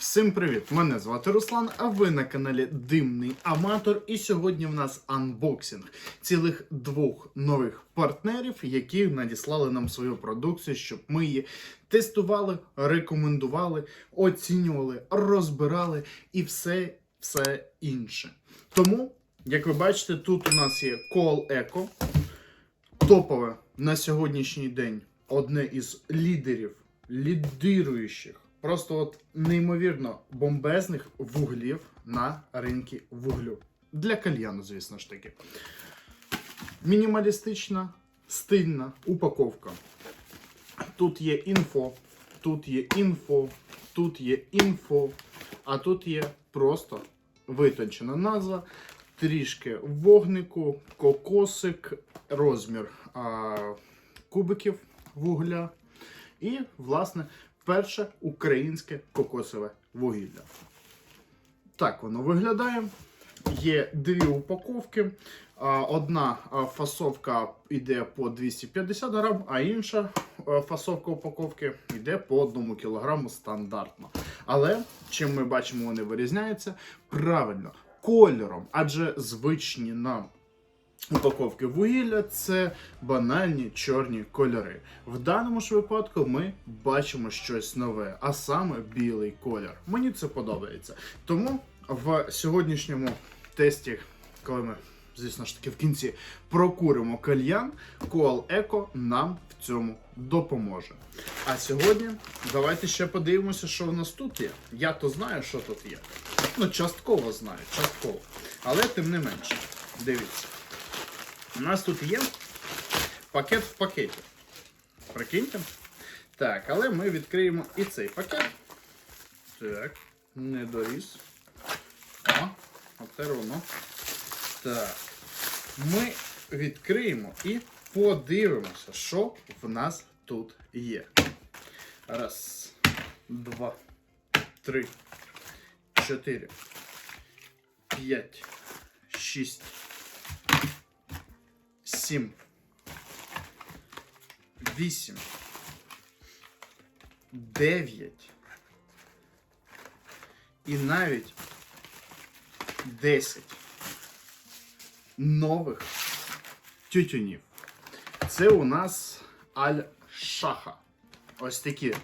Всім привіт! Мене звати Руслан, а ви на каналі Димний Аматор. І сьогодні в нас анбоксинг цілих двох нових партнерів, які надіслали нам свою продукцію, щоб ми її тестували, рекомендували, оцінювали, розбирали і все, все інше. Тому, як ви бачите, тут у нас є Call Eco, топове на сьогоднішній день одне із лідерів, лідируючих, просто от неймовірно бомбезних вуглів на ринку вуглю. Для кальяну, звісно ж таки. Мінімалістична, стильна упаковка. Тут є інфо, тут є інфо, тут є інфо, а тут є просто витончена назва, трішки вогнику, кокосик, розмір а, кубиків вугля. І, власне, перше українське кокосове вугілля. Так воно виглядає. Є дві упаковки. Одна фасовка йде по 250 грам, а інша фасовка упаковки йде по 1 кг стандартно. Але чим ми бачимо, вони вирізняються правильно кольором, адже звичні нам упаковки вугілля це банальні чорні кольори. В даному ж випадку ми бачимо щось нове, а саме білий колір. Мені це подобається. Тому в сьогоднішньому тесті, коли ми, звісно ж таки, в кінці прокуримо кальян, Coal Eco нам в цьому допоможе. А сьогодні давайте ще подивимося, що в нас тут є. Я то знаю, що тут є. Ну, частково знаю, частково. Але тим не менше. Дивіться. У нас тут є пакет в пакеті. Прикиньте? Так, але ми відкриємо і цей пакет. Так, не доріс. О, оце воно. Так. Ми відкриємо і подивимося, що в нас тут є. Раз, два, три, чотири, п'ять, шість. Сім. Вісім. Дев'ять. І навіть десять нових тютюнів. Це у нас Аль-Шаха. Ось такі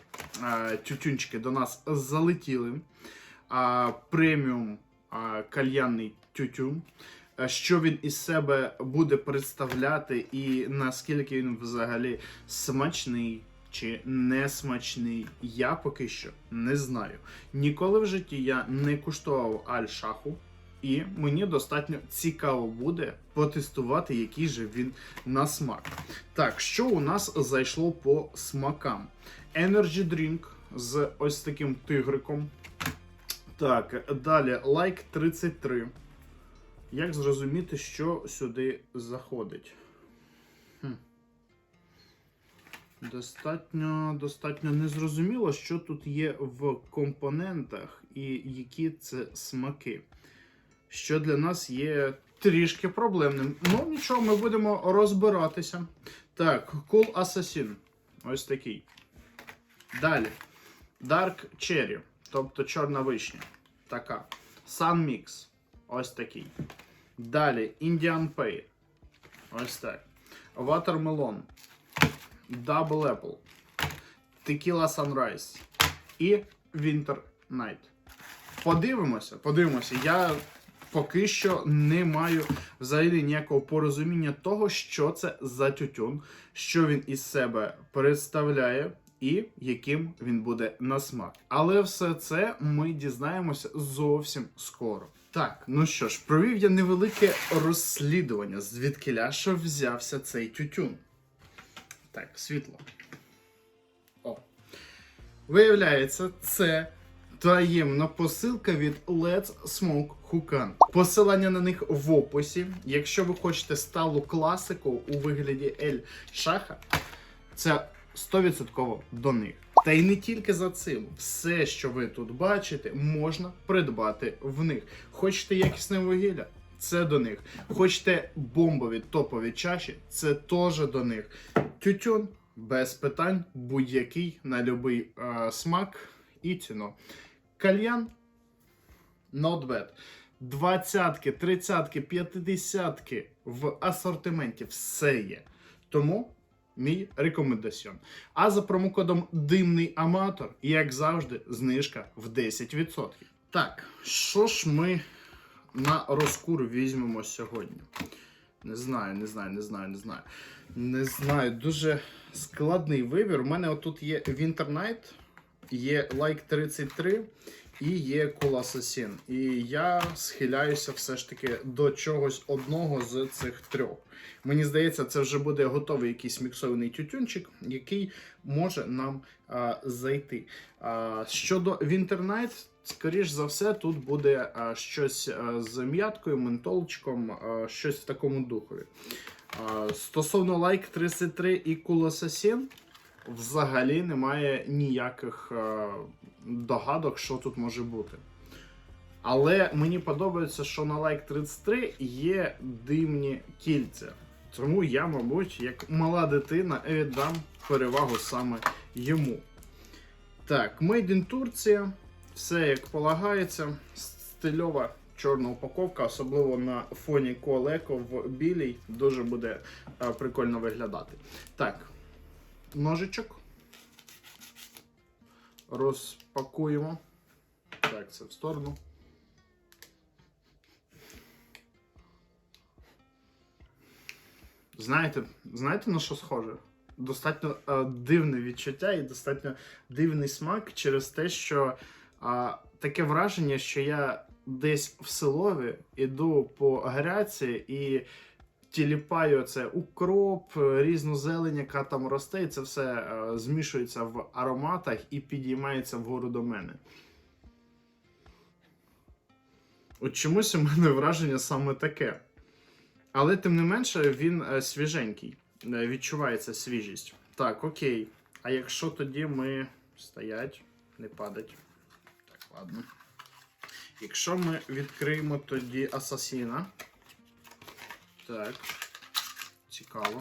е, тютюнчики до нас залетіли. А, преміум а, кальянний тютюн. Е, Що він із себе буде представляти, і наскільки він взагалі смачний чи не смачний, я поки що не знаю. Ніколи в житті я не куштував аль-шаху, і мені достатньо цікаво буде потестувати, який же він на смак. Так, що у нас зайшло по смакам? Energy Drink з ось таким тигриком. Так, далі Like 33. Як зрозуміти, що сюди заходить? Хм. Достатньо, достатньо незрозуміло, що тут є в компонентах і які це смаки. Що для нас є трішки проблемним. Ну, нічого, ми будемо розбиратися. Так, Cool Assassin. Ось такий. Далі. Dark Cherry, тобто чорна вишня. Така. Sun Mix. Ось такий. Далі Indian Pay. Ось так. Watermelon. Double Apple. Tequila Sunrise. І Winter Night. Подивимося, подивимося. Я поки що не маю взагалі ніякого порозуміння того, що це за тютюн, що він із себе представляє. І яким він буде на смак. Але все це ми дізнаємося зовсім скоро. Так, ну що ж, провів я невелике розслідування, звідки що взявся цей тютюн. Так, світло. О. Виявляється, це таємна посилка від Let's Smoke Hukan. Посилання на них в описі. Якщо ви хочете сталу класику у вигляді Ель Шаха, це 100% до них. Та й не тільки за цим. Все, що ви тут бачите, можна придбати в них. Хочете якісне вугілля? Це до них. Хочете бомбові топові чаші? Це теж до них. Тютюн без питань, будь-який на будь-який е, смак і ціну. кальян not bad. Двадцятки, тридцятки, п'ятидесятки в асортименті все є. Тому мій рекомендаціон. А за промокодом Димний Аматор, як завжди, знижка в 10%. Так, що ж ми на розкур візьмемо сьогодні? Не знаю, не знаю, не знаю, не знаю. Не знаю, дуже складний вибір. У мене отут є Winter Night, є Like 33 і є Cool Assassin. І я схиляюся все ж таки до чогось одного з цих трьох. Мені здається, це вже буде готовий якийсь міксований тютюнчик, який може нам а, зайти. А, щодо Night, скоріш за все, тут буде а, щось а, з м'яткою, ментолчиком, а, щось в такому духові. А, стосовно Like 33 і Cool Assassin, взагалі немає ніяких а, догадок, що тут може бути. Але мені подобається, що на Like 33 є димні кільця. Тому я, мабуть, як мала дитина, віддам перевагу саме йому. Так, Made in Турція. Все як полагається. Стильова чорна упаковка, особливо на фоні Колеко в білій, дуже буде а, прикольно виглядати. Так, ножичок. Розпакуємо. Так, це в сторону. Знаєте, знаєте на що схоже? Достатньо е, дивне відчуття і достатньо дивний смак через те, що е, таке враження, що я десь в селові іду по гряці і тіліпаю це укроп, е, різну зелень, яка там росте, і це все е, змішується в ароматах і підіймається вгору до мене. От чомусь у мене враження саме таке. Але тим не менше він е, свіженький. Відчувається свіжість. Так, окей. А якщо тоді ми стоять, не падать. Так, ладно. Якщо ми відкриємо тоді асасіна. Так. Цікаво.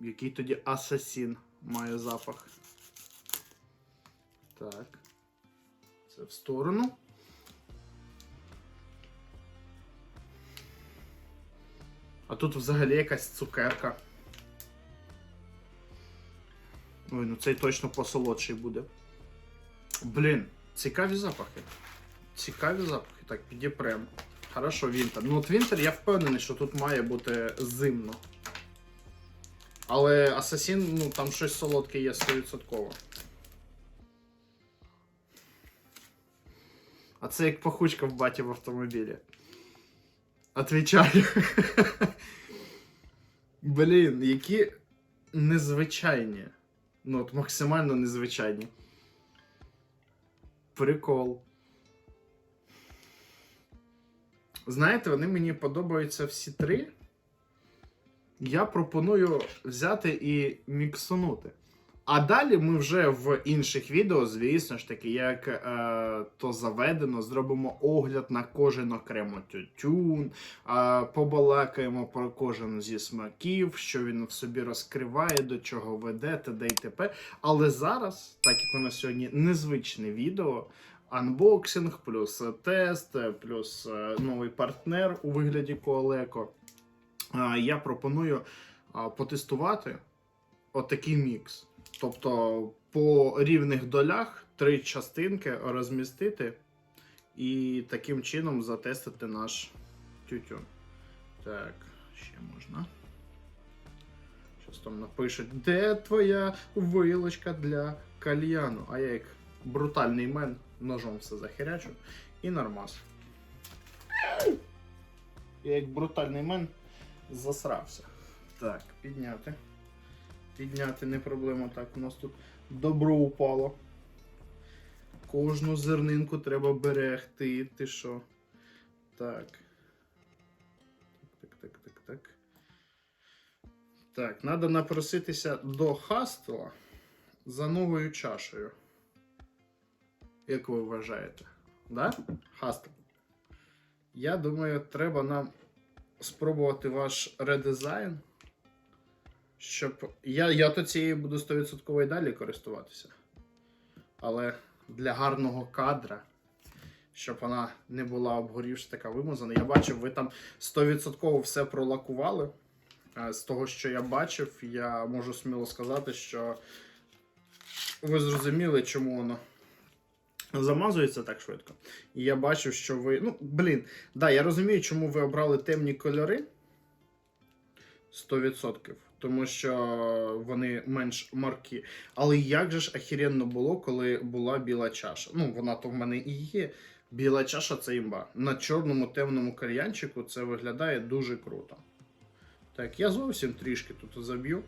Який тоді асасін має запах? Так. Це в сторону. А тут взагалі якась цукерка. Ой, ну цей точно посолодший буде. Блін, цікаві запахи. Цікаві запахи. Так, підіпрем. Хорошо, Вінтер. Ну от Вінтер я впевнений, що тут має бути зимно. Але Асасін, ну там щось солодке є 100%. А це як пахучка в баті в автомобілі. Отвічаю. Блін, які незвичайні. Ну, от максимально незвичайні. Прикол. Знаєте, вони мені подобаються всі три. Я пропоную взяти і міксунути. А далі ми вже в інших відео, звісно ж таки, як е, то заведено, зробимо огляд на кожен окремо тютюн, е, побалакаємо про кожен зі смаків, що він в собі розкриває, до чого веде, т.д. і т.п. Але зараз, так як у нас сьогодні незвичне відео, анбоксинг, плюс е, тест, е, плюс е, новий партнер у вигляді Коалеко, я пропоную потестувати отакий мікс. Тобто по рівних долях три частинки розмістити і таким чином затестити наш тютюн. Так, ще можна. Щось там напишуть, де твоя вилочка для кальяну? А я як брутальний мен ножом все захерячу і нормас. Я як брутальний мен засрався. Так, підняти. Підняти не проблема. Так, у нас тут добро упало. Кожну зернинку треба берегти. Ти що? Так. Так, так, так, так, так. Так, треба напроситися до хастела за новою чашею. Як ви вважаєте? Да? Хастел. Я думаю, треба нам спробувати ваш редизайн. Щоб. Я, я то цією буду 100% і далі користуватися. Але для гарного кадра, щоб вона не була обгорівша така вимазана. Я бачив, ви там 100% все пролакували. З того, що я бачив, я можу сміло сказати, що ви зрозуміли, чому воно замазується так швидко. І я бачив, що ви. Ну, блін, да, я розумію, чому ви обрали темні кольори. 100%. Тому що вони менш маркі. Але як же ж ахіренно було, коли була біла чаша? Ну, вона то в мене і є. Біла чаша це імба. На чорному темному кальянчику це виглядає дуже круто. Так, я зовсім трішки тут заб'ю.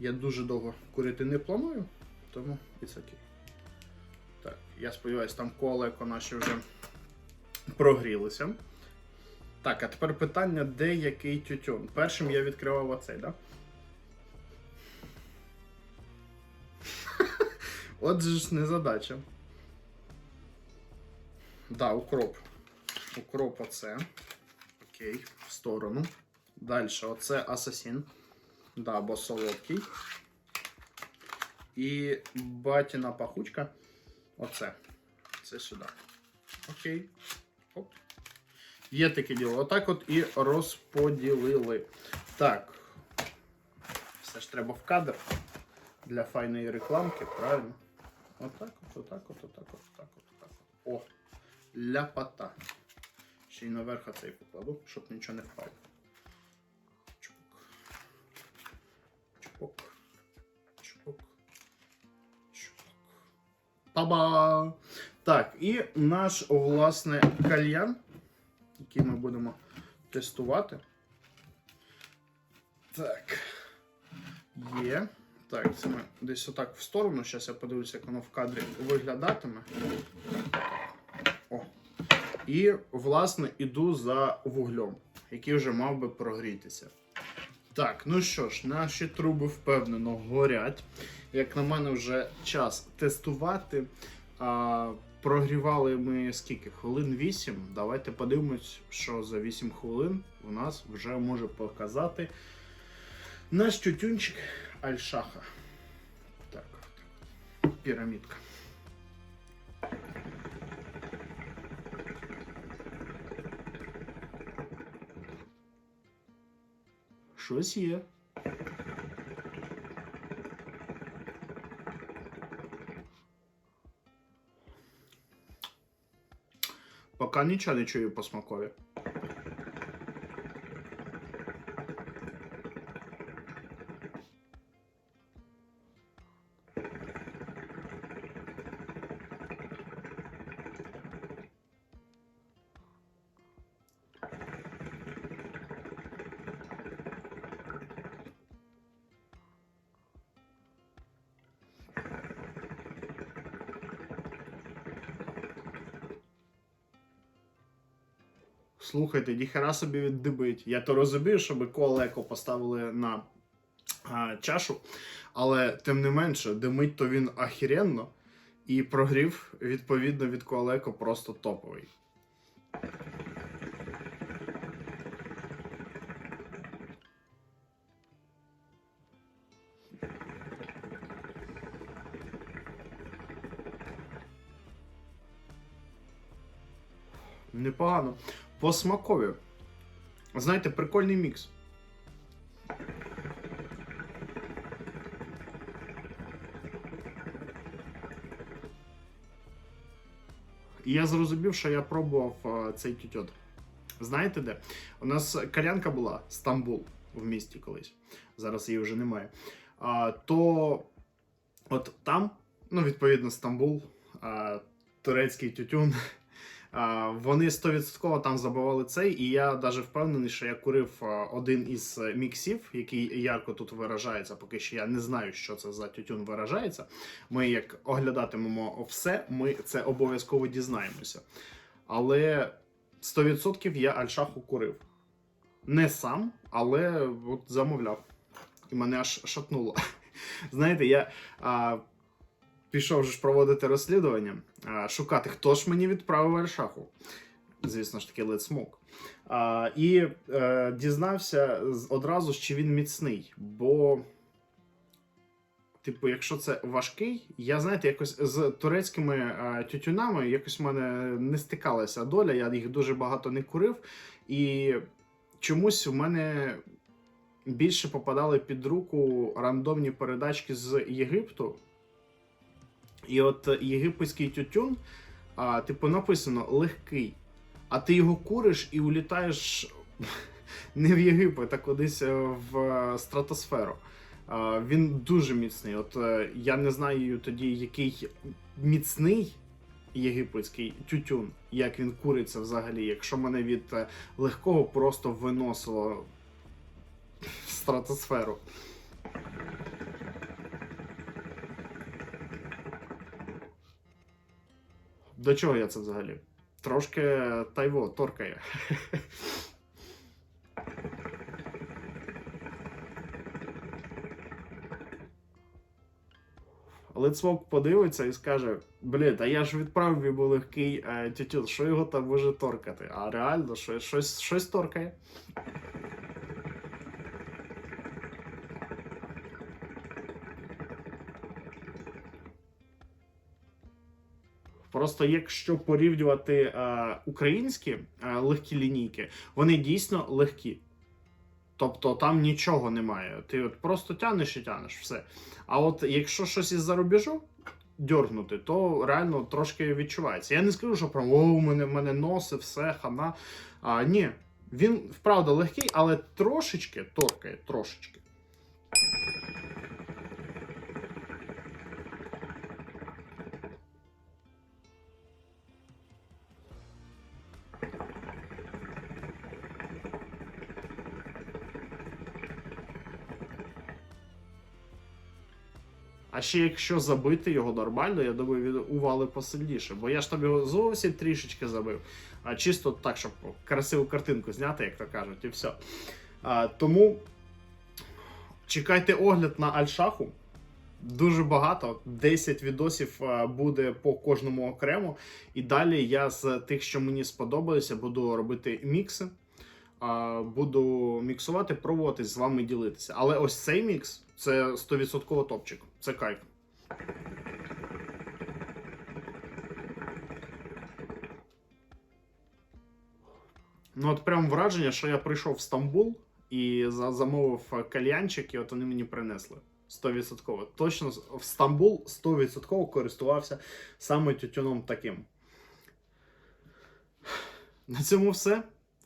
Я дуже довго курити не планую, тому it's окей. Так, я сподіваюся, там колеко наші вже прогрілися. Так, а тепер питання, де який тютюн. Першим я відкривав оцей, так? Отже ж незадача. Да, укроп. Укроп оце. Окей, в сторону. Далі, оце асасін. Да, бо солодкий. І батіна пахучка. Оце. Це сюди. Окей. Оп. Є таке діло. Отак от і розподілили. Так. Все ж треба в кадр для файної рекламки, правильно? Отак от, отак от, отак от, отак от, отак от. О! Ляпота. Ще й наверх цей покладу, щоб нічого не впало. Чпок. Чпок. Па-ба! Так, і наш, власне, кальян, який ми будемо тестувати. Так. Є. Так, це ми десь отак в сторону. Зараз я подивлюся, як воно в кадрі виглядатиме. О. І, власне, іду за вуглем, який вже мав би прогрітися. Так, ну що ж, наші труби впевнено горять. Як на мене, вже час тестувати. А, прогрівали ми скільки? Хвилин 8. Давайте подивимось, що за 8 хвилин у нас вже може показати наш тютюнчик Альшаха. Так, так. Пірамідка. Щось є. Поки нічого не чую по смакові. Слухайте, ніхера собі віддибить. Я то розумію, щоб колеко поставили на а, чашу, але тим не менше, димить то він ахіренно, і прогрів, відповідно, від колеко просто топовий. Непогано. По смакові. Знаєте, прикольний мікс. І я зрозумів, що я пробував е, цей тютюн. Знаєте де? У нас калянка була Стамбул в місті колись. Зараз її вже немає. А, то от там, ну, відповідно, Стамбул, а, турецький тютюн. Вони 100% там забивали цей, і я навіть впевнений, що я курив один із міксів, який ярко тут виражається. Поки що я не знаю, що це за тютюн виражається. Ми як оглядатимемо все, ми це обов'язково дізнаємося. Але 100% я Альшаху курив. Не сам, але от замовляв. І мене аж шатнуло. Знаєте, я а, пішов ж проводити розслідування, а, шукати, хто ж мені відправив Альшаху. Звісно ж таки, Let's Smoke. А, і е, дізнався одразу, чи він міцний, бо Типу, якщо це важкий, я знаєте, якось з турецькими е, тютюнами якось в мене не стикалася доля. Я їх дуже багато не курив, і чомусь в мене більше попадали під руку рандомні передачки з Єгипту. І от єгипетський тютюн, а, типу, написано легкий. А ти його куриш і улітаєш не в Єгипет, а кудись е, в е, стратосферу. А, Він дуже міцний. От е, я не знаю тоді, який міцний єгипетський тютюн, як він куриться взагалі, якщо мене від легкого просто виносило в стратосферу. До чого я це взагалі? Трошки тайво торкає. Литсмок подивиться і скаже: блін, а я ж відправив йому легкий е, тютюн, що його там може торкати? А реально, що, щось, щось торкає. Просто якщо порівнювати е, українські е, легкі лінійки, вони дійсно легкі. Тобто там нічого немає. Ти от просто тянеш і тянеш все. А от якщо щось із-за рубежу дьоргнути, то реально трошки відчувається. Я не скажу, що прям о, у мене, мене носи, все, хана. А, ні, він вправду легкий, але трошечки торкає, трошечки. А ще якщо забити його нормально, я думаю, він ували посильніше. Бо я ж там його зовсім трішечки забив. А чисто так, щоб красиву картинку зняти, як то кажуть, і все. А, тому чекайте огляд на Альшаху. Дуже багато, 10 відосів буде по кожному окремо. І далі я з тих, що мені сподобалися, буду робити мікси. Буду міксувати, пробувати з вами ділитися. Але ось цей мікс це 100% топчик. Це кайф. Ну, от прям враження, що я прийшов в Стамбул і замовив кальянчик, і от вони мені принесли. 100%. Точно в Стамбул 100% користувався саме тютюном таким. На цьому все.